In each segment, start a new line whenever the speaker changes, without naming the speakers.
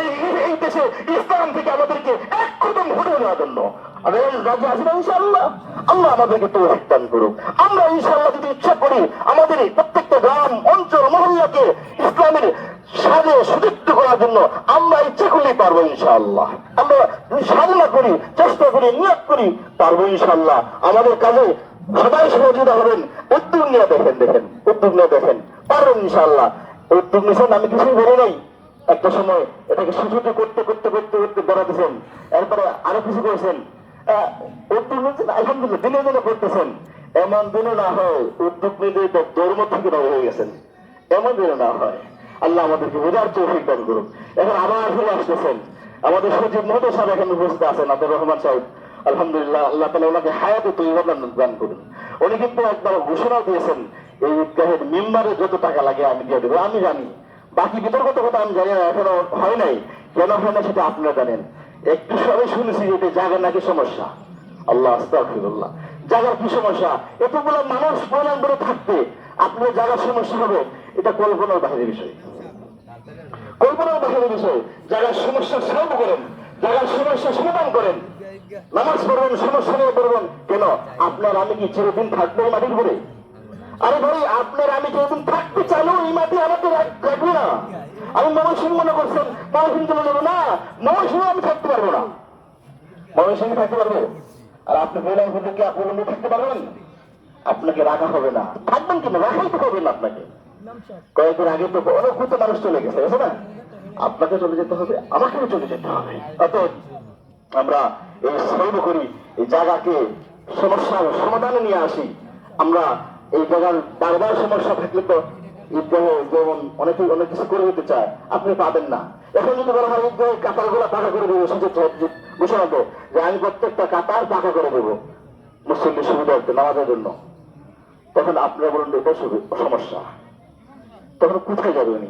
এই দেশে ইসলাম থেকে আমাদেরকে এক কদম ঘুরে নেওয়ার জন্য। আল্লাহ আমাদেরকে তো দান করুক। আমরা ইনশাআল্লাহ যদি ইচ্ছা করি, আমাদের প্রত্যেকটা গ্রাম, অঞ্চল, মহল্লাকে আমরা ইচ্ছা করলেই পারব ইনশাআল্লাহ। আমরা সাধনা করি, চেষ্টা করি, নিয়োগ করি, পারব ইনশাআল্লাহ। আমাদের কাজে সবাই সহযোগিতা হবেন উদ্যোগ নিয়ে দেখেন দেখেন, উদ্যোগ নিয়ে দেখেন। পারবেন ইনশাআল্লাহ। উদ্যোগ নিয়েছেন, আমি কিছুই বলি নাই। একটা সময় এটাকে সুযোগ করতে করতে করতে করতে বড় দিয়েছেন এরপরে আরও কিছু করেছেন। আলহামদুলিল্লাহ দিনে দিনে করতেছেন। এমন দিনে না হয়, উদ্যোগ নিয়ে ধর্ম থেকে বের হয়ে গেছেন। এমন দিনে না হয়। আল্লাহ আমাদেরকে বোঝার তৌফিক দান করুন। এখন আবার ফিরে আসতেছেন। আমাদের সচিব মহোদয় সাহেব এখানে উপস্থিত আছেন, আব্দুর রহমান সাহেব। আলহামদুলিল্লাহ, আল্লাহ তালা ওনাকে হায়াতে তৈরি দান করুন। উনি কিন্তু একবার ঘোষণা দিয়েছেন, এই ঈদগাহের মেম্বারে যত টাকা লাগে আমি দিয়ে দেবো, আমি জানি। বাকি বিতর্কত কথা আমি জানি না, এখনও হয় নাই। কেন হয় না সেটা আপনারা জানেন। একটু সবাই শুনেছি যে এটা নাকি সমস্যা। আল্লাহ, আস্তাগফিরুল্লাহ। জায়গার কি সমস্যা? এতগুলো মানুষ প্রমাণ করে থাকতে আপনার জায়গার সমস্যা হবে। এটা কল্পনার বাইরের বিষয়। কল্পনার বাইরের বিষয়। জায়গার সমস্যা সলভ করেন জায়গার সমস্যা সমাধান করেন। নামাজ পড়বেন, সমস্যা নিয়ে পড়বেন। কেন? আপনার আমি কি চিরদিন থাকব মাটির উপরে? আরে ভাই, আপনার আমি যেদিন থাকতে চাইলেও এই মাটি আমাকে রাখ- রাখবে না আমি মনে করছেন ময়মনসিং চলে যাব না ময়মনসিং আমি থাকতে পারব না। ময়মনসিং থাকতে পারব? আর আপনি বললেন কি আপনি বন্ধু থাকতে পারবেন? আপনাকে রাখা হবে না। থাকবেন কেন রাখাই তো হবে না আপনাকে। কয়েকদিন আগে তো অনেক কত মানুষ চলে গেছে বুঝছ না? আপনাকে চলে যেতে হবে, আমাকেও চলে যেতে হবে। অতএব আমরা এই সর্ব করি, এই জায়গাকে সমস্যার সমাধানে নিয়ে আসি। আমরা এই জায়গার বারবার সমস্যা থাকলে তো ঈদগাহ যেমন অনেকে অনেক কিছু করে দিতে চায়। আপনি পাবেন না। এখন যদি বলা হয় ঈদগাহ কাতারগুলা পাকা করে দেবো ঘোষণা তো যে আমি প্রত্যেকটা কাতার পাকা করে দেবো মুসলিমদের সুবিধা হচ্ছে নামাজের জন্য। তখন আপনারা বলুন এটা সমস্যা। তখন কোথায় যাবে উনি?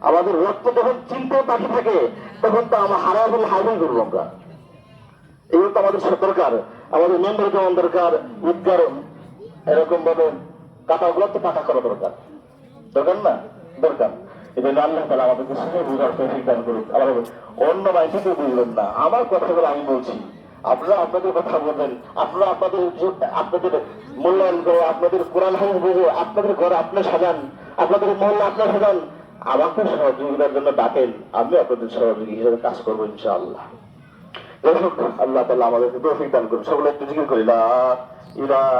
আমাদের রক্ত যখন চিনতে বাকি থাকে, তখন তো আমার হারাই বলে হারাই করব আমরা এগুলো তো আমাদের দরকার। আমাদের মেম্বার যেমন দরকার উদ্গার এরকম ভাবে কাটাগুলো তো পাকা করা দরকার। দরকার না, দরকার। এই জন্য আল্লাহ তালা আমাদেরকে শুনে দান আবার অন্য বুঝলেন না। আমার কথাগুলো আমি বলছি। আপনারা আপনাদের কথা বলবেন, আপনারা আপনাদের আপনাদের মূল্যায়ন আপনাদের কোরআন আপনাদের ঘর আপনি সাজান, আপনাদের মহল্লা আপনার সাজান, আমাকে সহযোগিতার জন্য ডাকেন, আমি আপনাদের সহযোগী হিসেবে কাজ করব ইনশাআল্লাহ। আল্লাহ তালা আমাদেরকে তৌফিক দান করুন সকলে একটু জিজ্ঞেস করি ইলাহা